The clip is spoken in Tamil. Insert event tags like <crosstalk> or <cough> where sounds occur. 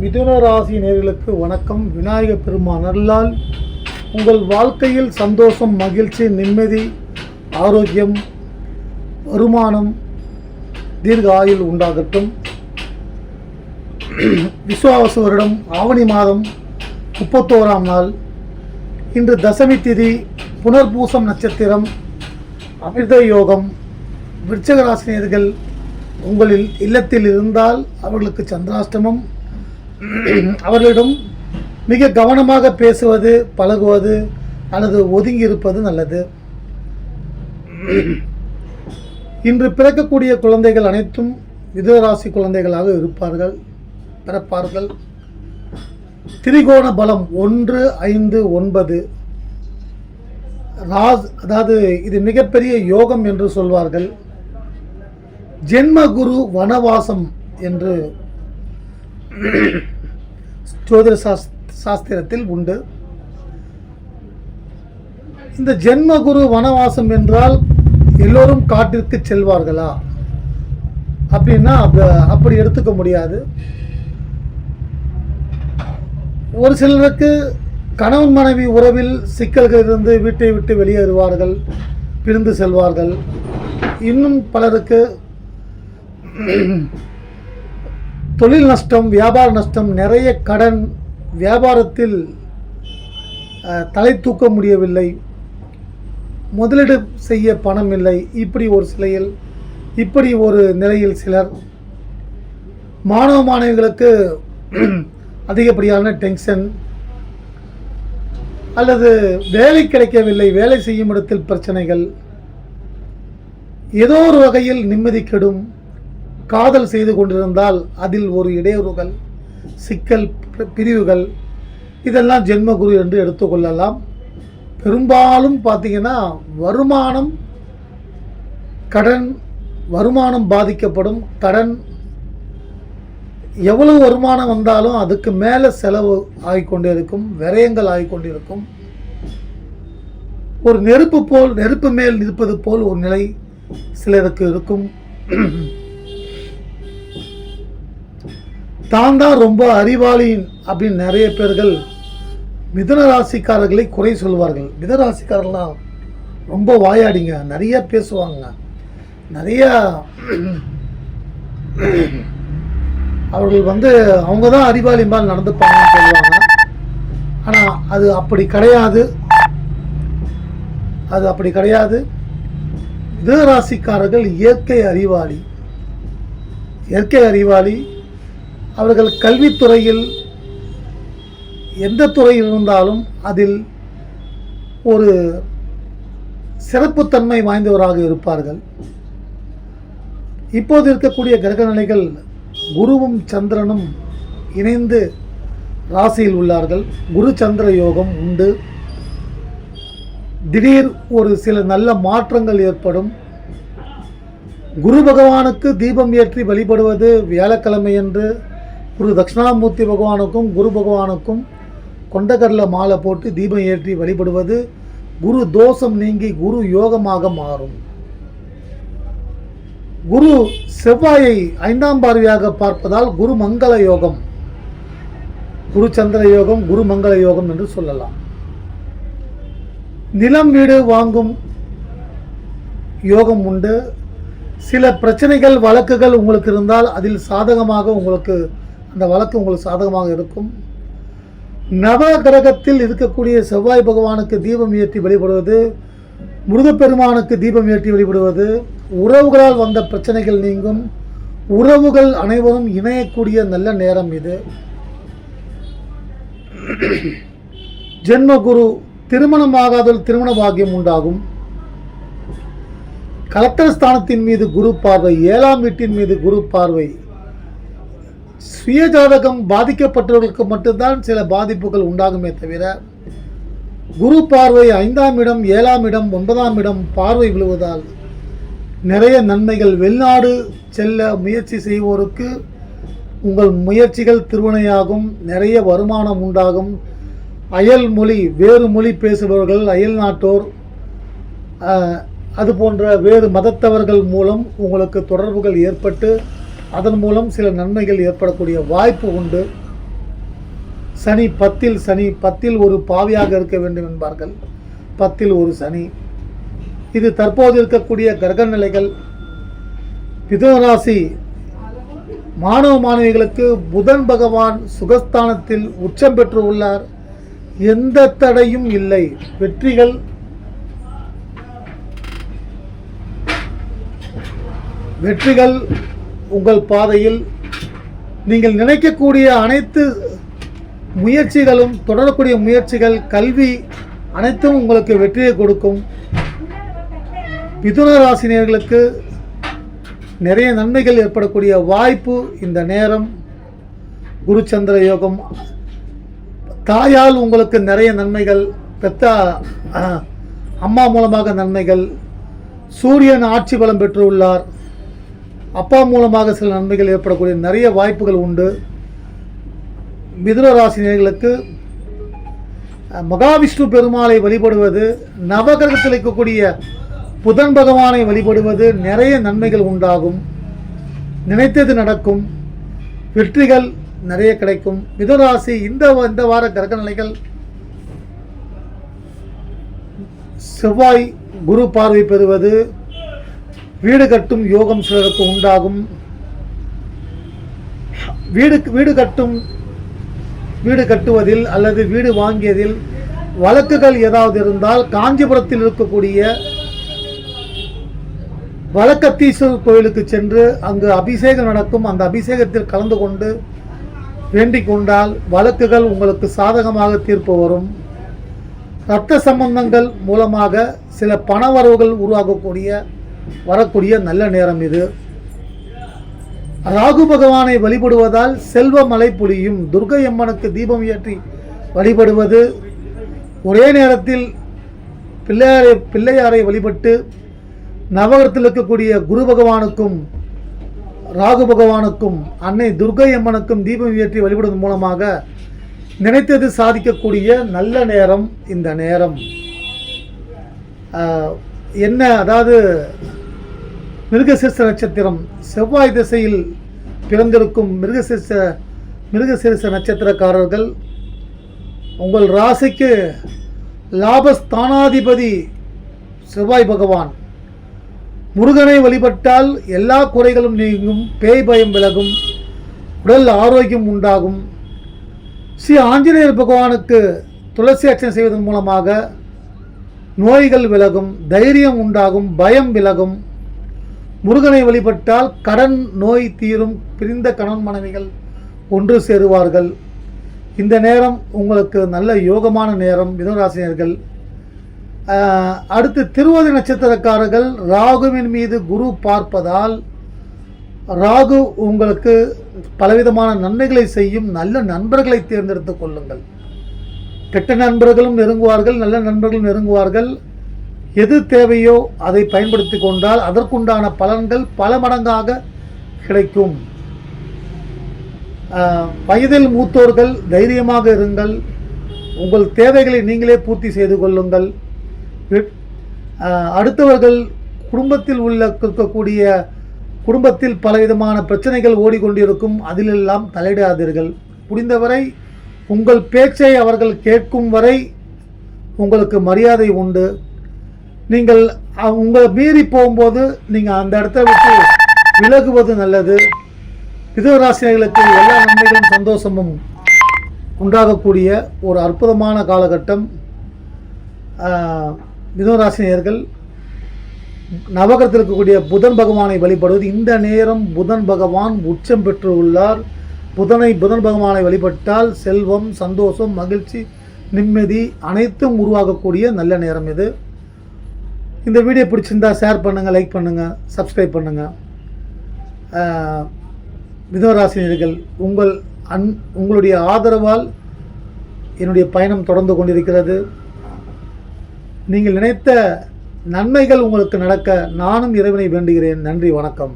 மிதுன ராசி நேர்களுக்கு வணக்கம். விநாயக பெருமான் அருளால் உங்கள் வாழ்க்கையில் சந்தோஷம் மகிழ்ச்சி நிம்மதி ஆரோக்கியம் வருமானம் தீர்க்க ஆயுள் உண்டாகட்டும். விஸ்வாவச வருடம் ஆவணி மாதம் முப்பத்தோராம் நாள். இன்று தசமி திதி புனர்பூசம் நட்சத்திரம் அமிர்த யோகம். விருச்சகராசினியர்கள் உங்களில் இல்லத்தில் இருந்தால் அவர்களுக்கு சந்திராஷ்டமம். <clears throat> அவர்களிடம் மிக கவனமாக பேசுவது பழகுவது அல்லது ஒதுங்கி இருப்பது நல்லது. <clears throat> இன்று பிறக்கக்கூடிய குழந்தைகள் அனைத்தும் மிதராசி குழந்தைகளாக இருப்பார்கள் பிறப்பார்கள். திரிகோண பலம் ஒன்று ஐந்து ஒன்பது. ராஸ் அதாவது இது மிகப்பெரிய யோகம் என்று சொல்வார்கள். ஜென்மகுரு வனவாசம் என்று ஜோதிட சாஸ் சாஸ்திரத்தில் உண்டு. இந்த ஜென்மகுரு வனவாசம் என்றால் எல்லோரும் காட்டிற்கு செல்வார்களா? அப்படின்னா அப்படி எடுத்துக்க முடியாது. ஒரு சிலருக்கு கணவன் மனைவி உறவில் சிக்கல்கள் இருந்து வீட்டை விட்டு வெளியேறுவார்கள் பிரிந்து செல்வார்கள். இன்னும் பலருக்கு தொழில் நஷ்டம் வியாபார நஷ்டம் நிறைய கடன் வியாபாரத்தில் தலை தூக்க முடியவில்லை. முதலீடு செய்ய பணம் இல்லை. இப்படி ஒரு சிலையில் இப்படி ஒரு நிலையில் சிலர். மாணவ மாணவிகளுக்கு அதிகப்படியான டென்ஷன். அல்லது வேலை கிடைக்கவில்லை. வேலை செய்யும் இடத்தில் பிரச்சனைகள். ஏதோ ஒரு வகையில் நிம்மதி கெடும். காதல் செய்து கொண்டிருந்தால் அதில் ஒரு இடையூறுகள் சிக்கல் பிரிவுகள் இதெல்லாம் ஜென்மகுரு என்று எடுத்துக்கொள்ளலாம் பெரும்பாலும் பார்த்தீங்கன்னா வருமானம் கடன் வருமானம் பாதிக்கப்படும். கடன் எவ்வளவு வருமானம் வந்தாலும் அதுக்கு மேலே செலவு ஆகிக்கொண்டே இருக்கும் விரயங்கள் ஆகிக்கொண்டே இருக்கும். ஒரு நெருப்பு போல் நெருப்பு மேல் நிற்பது போல் ஒரு நிலை சிலருக்கு இருக்கும். தான் தான் ரொம்ப அறிவாளி அப்படின்னு நிறைய பேர்கள் மிதன ராசிக்காரர்களை குறை சொல்வார்கள் மிதன ராசிக்காரர்கள்லாம் ரொம்ப வாயாடிங்க. நிறைய பேசுவாங்க. நிறைய அவர்கள் வந்து அவங்க தான் அறிவாளி மாதிரி நடந்துப்பாங்கன்னு சொல்லுவாங்க. ஆனால் அது அப்படி கிடையாது. அது அப்படி கிடையாது. மிதன ராசிக்காரர்கள் இயற்கை அறிவாளி. இயற்கை அறிவாளி அவர்கள் கல்வித்துறையில் எந்த துறையில் இருந்தாலும் அதில் ஒரு சிறப்புத்தன்மை வாய்ந்தவராக இருப்பார்கள். இப்போது இருக்கக்கூடிய கிரக நிலைகள் குருவும் சந்திரனும் இணைந்து ராசியில் உள்ளார்கள். குரு சந்திர யோகம் உண்டு. திடீர் ஒரு சில நல்ல மாற்றங்கள் ஏற்படும். குரு பகவானுக்கு தீபம் ஏற்றி வழிபடுவது வியாழக்கிழமையன்று. குரு தட்சிணாமூர்த்தி பகவானுக்கும் குரு பகவானுக்கும் கொண்டகரில் மாலை போட்டு தீபம் ஏற்றி வழிபடுவது குரு தோஷம் நீங்கி குரு யோகமாக மாறும். குரு செவ்வாயை ஐந்தாம் பார்வையாக பார்ப்பதால் குரு மங்கள யோகம் குரு சந்திர யோகம் குரு மங்கள யோகம் என்று சொல்லலாம். நிலம் வீடு வாங்கும் யோகம் உண்டு. சில பிரச்சனைகள் வழக்குகள் உங்களுக்கு இருந்தால் அதில் சாதகமாக உங்களுக்கு அந்த வழக்கு உங்களுக்கு சாதகமாக இருக்கும். நவ கிரகத்தில் இருக்கக்கூடிய செவ்வாய் பகவானுக்கு தீபம் ஏற்றி வழிபடுவது முருகப்பெருமானுக்கு தீபம் ஏற்றி வழிபடுவது உறவுகளால் வந்த பிரச்சனைகள் நீங்கும். உறவுகள் அனைவரும் இணையக்கூடிய நல்ல நேரம் இது. ஜென்மகுரு திருமணமாகாதல் திருமண பாக்கியம் உண்டாகும். கலெக்டர் ஸ்தானத்தின் மீது குரு பார்வை ஏழாம் வீட்டின் மீது குரு பார்வை. சுய ஜாதகம் பாதிக்கப்பட்டவர்களுக்கு மட்டும்தான் சில பாதிப்புகள் உண்டாகுமே தவிர குரு பார்வை ஐந்தாம் இடம் ஏழாம் இடம் ஒன்பதாம் இடம் பார்வை விழுவதால் நிறைய நன்மைகள். வெளிநாடு செல்ல முயற்சி செய்வோருக்கு உங்கள் முயற்சிகள் திருவினையாகும் நிறைய வருமானம் உண்டாகும். அயல் மொழி வேறு மொழி பேசுபவர்கள் அயல் நாட்டோர் அது போன்ற வேறு மதத்தவர்கள் மூலம் உங்களுக்கு தொடர்புகள் ஏற்பட்டு அதன் மூலம் சில நன்மைகள் ஏற்படக்கூடிய வாய்ப்பு உண்டு. சனி பத்தில் சனி பத்தில் ஒரு பாவியாக இருக்க வேண்டும் என்பார்கள். பத்தில் ஒரு சனி. இது தற்போது இருக்கக்கூடிய கிரக நிலைகள். மிதுனராசி மாணவ மாணவிகளுக்கு புதன் பகவான் சுகஸ்தானத்தில் உச்சம் பெற்று உள்ளார். எந்த தடையும் இல்லை. வெற்றிகள் வெற்றிகள் உங்கள் பாதையில் நீங்கள் நினைக்கக்கூடிய அனைத்து முயற்சிகளும் தொடரக்கூடிய முயற்சிகள் கல்வி அனைத்தும் உங்களுக்கு வெற்றியை கொடுக்கும். மிதுன ராசினியர்களுக்கு நிறைய நன்மைகள் ஏற்படக்கூடிய வாய்ப்பு இந்த நேரம். குருச்சந்திர யோகம். தாயால் உங்களுக்கு நிறைய நன்மைகள் பெத்த அம்மா மூலமாக நன்மைகள். சூரியன் ஆட்சி பலம் பெற்றுள்ளார். அப்பா மூலமாக சில நன்மைகள் ஏற்படக்கூடிய நிறைய வாய்ப்புகள் உண்டு. மிதுன ராசினியர்களுக்கு மகாவிஷ்ணு பெருமாளை வழிபடுவது நவகிரகத்தில் இருக்கக்கூடிய புதன் பகவானை வழிபடுவது நிறைய நன்மைகள் உண்டாகும். நினைத்தது நடக்கும். வெற்றிகள் நிறைய கிடைக்கும். மிதுராசி இந்த வ- இந்த வார கிரக நிலைகள் செவ்வாய் குரு பார்வை பெறுவது வீடு கட்டும் யோகம் சிலருக்கு உண்டாகும். வீடு வீடு கட்டும் வீடு கட்டுவதில் அல்லது வீடு வாங்கியதில் வழக்குகள் ஏதாவது இருந்தால் காஞ்சிபுரத்தில் இருக்கக்கூடிய வழக்கத்தீஸ்வரர் கோயிலுக்கு சென்று அங்கு அபிஷேகம் நடக்கும். அந்த அபிஷேகத்தில் கலந்து கொண்டு வேண்டிக் கொண்டால் வழக்குகள் உங்களுக்கு சாதகமாக தீர்ப்பு வரும். இரத்த சம்பந்தங்கள் மூலமாக சில பணவரவுகள் உருவாகக்கூடிய வரக்கூடிய நல்ல நேரம் இது. ராகு பகவானை வழிபடுவதால் செல்வ மழை பொழியும். துர்க்கை அம்மனுக்கு தீபம் ஏற்றி வழிபடுவது. ஒரே நேரத்தில் பிள்ளையாரை பிள்ளையாரை வழிபட்டு நவகரத்தில் இருக்கக்கூடிய குரு பகவானுக்கும் ராகு பகவானுக்கும் அன்னை துர்க்கை அம்மனுக்கும் தீபம் ஏற்றி வழிபடுவதன் மூலமாக நினைத்தது சாதிக்கக்கூடிய நல்ல நேரம் இந்த நேரம். ஆஹ், என்ன அதாவது மிருகசிருஷ நட்சத்திரம் செவ்வாய் திசையில் பிறந்திருக்கும் மிருகசிருஷ மிருகசிருஷ நட்சத்திரக்காரர்கள் உங்கள் ராசிக்கு லாபஸ்தானாதிபதி செவ்வாய் பகவான். முருகனை வழிபட்டால் எல்லா குறைகளும் நீங்கும் பேய் பயம் விலகும் உடல் ஆரோக்கியம் உண்டாகும். ஸ்ரீ ஆஞ்சநேயர் பகவானுக்கு துளசி அர்ச்சனை செய்வதன் மூலமாக நோய்கள் விலகும் தைரியம் உண்டாகும் பயம் விலகும். முருகனை வழிபட்டால் கடன் நோய் தீரும் பிரிந்த கணவன் மனைவிகள் ஒன்று சேருவார்கள். இந்த நேரம் உங்களுக்கு நல்ல யோகமான நேரம் மிதுனராசினியர்கள். அடுத்து திருவதி நட்சத்திரக்காரர்கள் ராகுவின் மீது குரு பார்ப்பதால் ராகு உங்களுக்கு பலவிதமான நன்மைகளை செய்யும் நல்ல நண்பர்களை தேர்ந்தெடுத்துக் கொள்ளுங்கள். கெட்ட நண்பர்களும் நெருங்குவார்கள் நல்ல நண்பர்களும் நெருங்குவார்கள். எது தேவையோ அதை பயன்படுத்தி கொண்டால் அதற்குண்டான பலன்கள் பல மடங்காக கிடைக்கும். வயதில் மூத்தோர்கள் தைரியமாக இருங்கள். உங்கள் தேவைகளை நீங்களே பூர்த்தி செய்து கொள்ளுங்கள். அடுத்தவர்கள் குடும்பத்தில் உள்ள இருக்கக்கூடிய குடும்பத்தில் பலவிதமான பிரச்சனைகள் ஓடிக்கொண்டிருக்கும் அதிலெல்லாம் தலையிடாதீர்கள். முடிந்தவரை உங்கள் பேச்சை அவர்கள் கேட்கும் வரை உங்களுக்கு மரியாதை உண்டு. நீங்கள் உங்களை மீறி போகும்போது நீங்கள் அந்த இடத்த விட்டு விலகுவது நல்லது. மிதராசினர்களுக்கு எல்லா நன்மைகளும் சந்தோஷமும் உண்டாகக்கூடிய ஒரு அற்புதமான காலகட்டம். மிதராசினியர்கள் நவகரத்தில் இருக்கக்கூடிய புதன் பகவானை வழிபடுவது. இந்த நேரம் புதன் பகவான் உச்சம் பெற்று உள்ளார். புதனை புதன் பகவானை வழிபட்டால் செல்வம் சந்தோஷம் மகிழ்ச்சி நிம்மதி அனைத்தும் உருவாகக்கூடிய நல்ல நேரம் இது. இந்த வீடியோ பிடிச்சிருந்தா ஷேர் பண்ணுங்கள் லைக் பண்ணுங்கள் சப்ஸ்கிரைப் பண்ணுங்கள் மிதவராசினியர்கள் உங்கள் அன் உங்களுடைய ஆதரவால் என்னுடைய பயணம் தொடர்ந்து கொண்டிருக்கிறது. நீங்கள் நினைத்த நன்மைகள் உங்களுக்கு நடக்க நானும் இறைவனை வேண்டுகிறேன். நன்றி வணக்கம்.